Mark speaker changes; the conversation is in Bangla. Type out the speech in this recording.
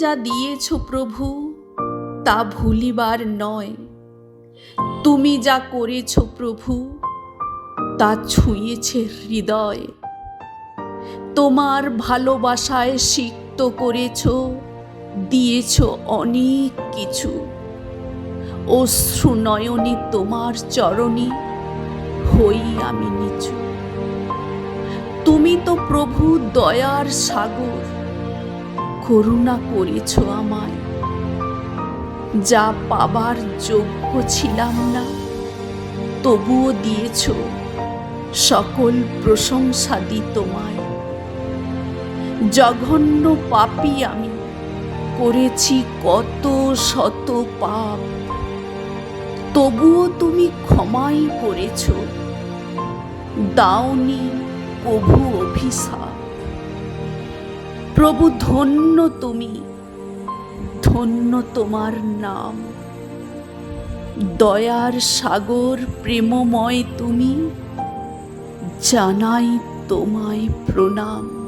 Speaker 1: যা দিয়েছ প্রভু, তা ভুলিবার নয়। তুমি যা করেছ প্রভু, তা ছুঁয়েছে হৃদয়। তোমার ভালোবাসায় সিক্ত করেছ, দিয়েছ অনেক কিছু। অশ্রু নয়নে তোমার চরণে হই আমি নিচু। তুমি তো প্রভু দয়ার সাগর। করুণা করেছ আমায়। যা পাবার যোগ্য ছিলাম না, তবুও দিয়েছ সকল প্রশংসা দি তোমায়। জঘন্য পাপী আমি করেছি কত শত পাপ, তবুও তুমি ক্ষমাই করেছ। দাওনি প্রভু অভিশাপ। প্রভু ধন্য তুমি ধন্য তোমার নাম। দয়ার সাগর প্রেমময় তুমি জানাই তোমায় প্রণাম।